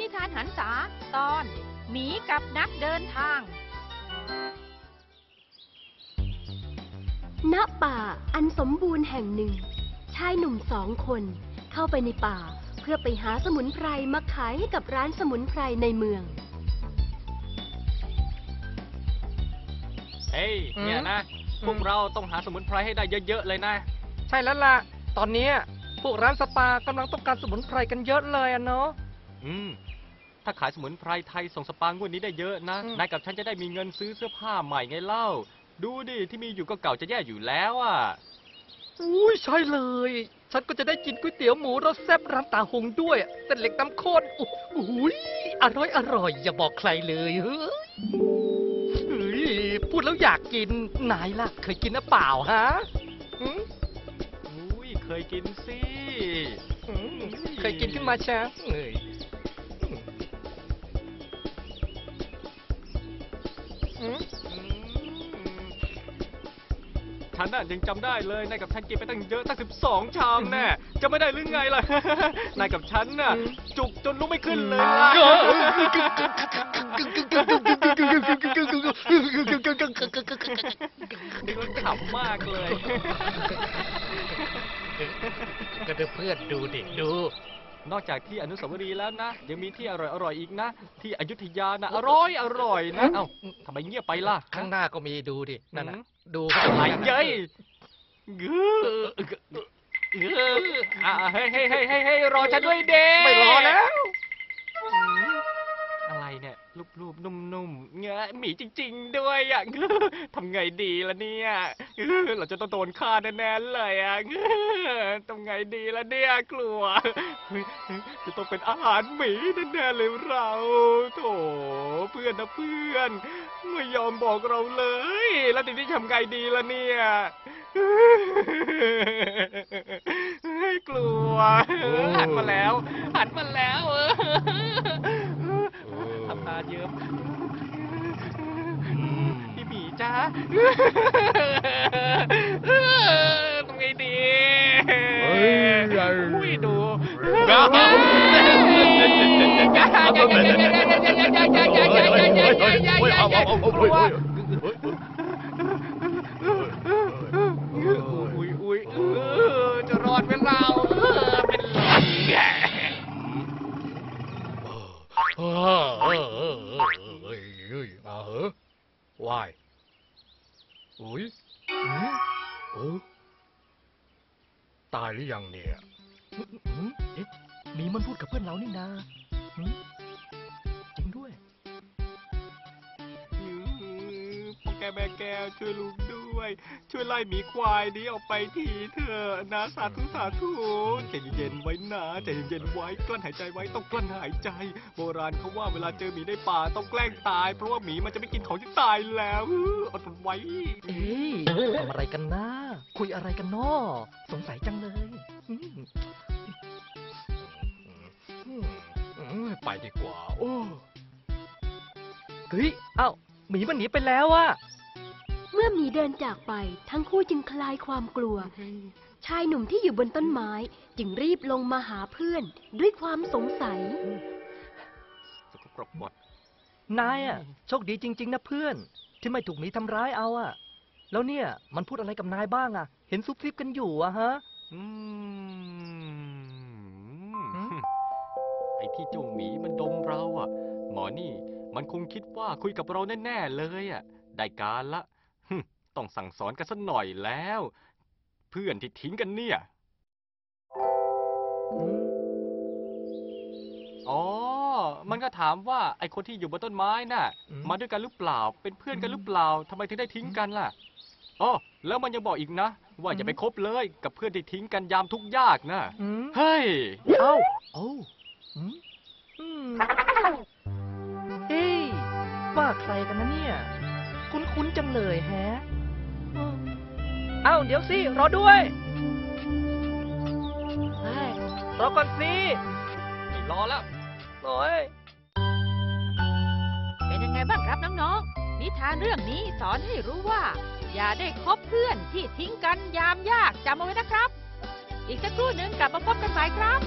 นิทานหันษาตอน หมีกับนักเดินทาง ณ ป่าอันสมบูรณ์แห่งหนึ่ง ชายหนุ่มสองคน เข้าไปในป่าเพื่อไปหาสมุนไพรมาขายให้กับร้านสมุนไพรในเมือง เฮ้ยอืมเนี่ยนะ พวกเราต้องหาสมุนไพรให้ได้เยอะๆเลยนะ ใช่แล้วล่ะ ตอนเนี้ยพวกร้านสปากำลังต้องการสมุนไพรกันเยอะเลยอะเนาะ อืม ถ้าขายสมุนไพรไทยส่งสปางวดนี้ได้เยอะนะ อืม นายกับฉันจะได้มีเงินซื้อเสื้อผ้าใหม่ไงเล่า ดูดิที่มีอยู่ก็เก่าจะแย่อยู่แล้วอะ อุ้ยใช่เลย ฉันก็จะได้กินก๋วยเตี๋ยวหมูรสแซ่บร้านตาหงด้วยเส้นเล็กน้ำข้นโอ้โหยอร่อยอร่อย อย่าบอกใครเลยเฮ้ยเฮ้ยพูดแล้วอยากกินนายล่ะ เคยกินหรือเปล่าฮะหืมอุ้ยเคยกินสิ หืมเคยกินขึ้นมาช้าเอ้ย ฉันน่ะยังจำได้เลยนายกับฉันกินไปตั้งเยอะตั้งสิบสองชามแน่จะไม่ได้หรือไงล่ะ นายกับฉันน่ะ จุกจนลุกไม่ขึ้นเลยล่ะนี่มันขำมากเลย ก็เดี๋ยวเพื่อนดูดิดู นอกจากที่อนุสาวรีย์แล้วนะ ยังมีที่อร่อยอร่อยๆอีกนะ ที่อยุธยานะ อร่อยอร่อยนะ เอ้าทำไมเงียบไปล่ะ ข้างหน้าก็มีดูดิ นั่นน่ะอืมดูอะไรกันเย้ยเงื้อเงื้ออะเฮ้ยเฮ้ยเฮ้ยเฮ้ยเฮ้ยรอฉันด้วยเด้ไม่รอแล้ว นุ่มๆเงี้ยหมีจริง ๆ ด้วยอะ ทำไงดีล่ะเนี่ยเราจะต้องโดนฆ่าแน่ๆเลยอะทำไงดีล่ะเนี่ยกลัว จะต้องเป็นอาหารหมีแน่ๆเลยเราโถเพื่อนนะเพื่อน ไม่ยอมบอกเราเลย แล้วทีนี้ทำไงดีล่ะเนี่ยเฮ้ยกลัว หันมาแล้ว หันมาแล้วทำตาเยิ้ม พี่หมีจ้าทำไงดีเฮ้ยอุ้ยดูอุ้ยอุ้ยเออจะรอดไหมเราเออเป็นลมเออเออเออเออเออเอ้ยมาเหอะ โอุ้ยอืมเออตายหรือยังเนี่ยอืมเอ๊ะหมีมันพูดกับเพื่อนเรานี่นา พ่อแกแม่แก้วช่วยลูกด้วย ช่วยไล่หมีควายนี้ออกไปทีเถอะนะสาธุสาธุใจเย็นๆไว้นะใจเย็นๆไว้กลั้นหายใจไว้ต้องกลั้นหายใจ โบราณเขาว่าเวลาเจอหมีในป่าต้องแกล้งตาย เพราะว่าหมีมันจะไม่กินของที่ตายแล้วอดทนไว้ เอ้ยทำอะไรกันนะ คุยอะไรกันนาะสงสัยจังเลยอืมอืมอืมไปดีกว่า โอ้ เฮ้ย เอ้า หมีมันหนีไปแล้วอะ เมื่อหมีเดินจากไปทั้งคู่จึงคลายความกลัว ชายหนุ่มที่อยู่บนต้นไม้จึงรีบลงมาหาเพื่อนด้วยความสงสัย สกปรกหมด นายอะโชคดีจริง ๆ นะเพื่อน ที่ไม่ถูกหมีทำร้ายเอาอะแล้วเนี่ย มันพูดอะไรกับนายบ้างอะเห็นซุบซิบกันอยู่อะฮะอืมหืมไอ้ที่เจ้าหมีมันดมเราอะ หมอนี่ มันคงคิดว่าคุยกับเราแน่ ๆ เลยอะ ได้การละฮึ่ม ต้องสั่งสอนกันสักหน่อยแล้ว เพื่อนที่ทิ้งกันเนี่ยอืมอ๋อ มันก็ถามว่าไอ้คนที่อยู่บนต้นไม้น่ะ อืม มาด้วยกันหรือเปล่า เป็นเพื่อนกันหรือเปล่าทำไมถึงได้ทิ้งกันล่ะอ๋อแล้วมันยังบอกอีกนะ ว่าอย่าไปคบเลยกับเพื่อนที่ทิ้งกันยามทุกข์ยากนะอืมเฮ้ย เอ้าเอ้าอืมอืมเฮ้ยว่าใครกันนะเนี่ย คุ้นๆจังเลยแฮะเออ เอ้าเดี๋ยวสิรอด้วยเฮ้ยรอก่อนสิไม่รอแล้วโอ้ย เป็นยังไงบ้างครับน้องๆ นิทานเรื่องนี้สอนให้รู้ว่า อย่าได้คบเพื่อนที่ทิ้งกันยามยากจำเอาไว้นะครับ อีกสักครู่หนึ่งกลับมาพบกันใหม่ครับ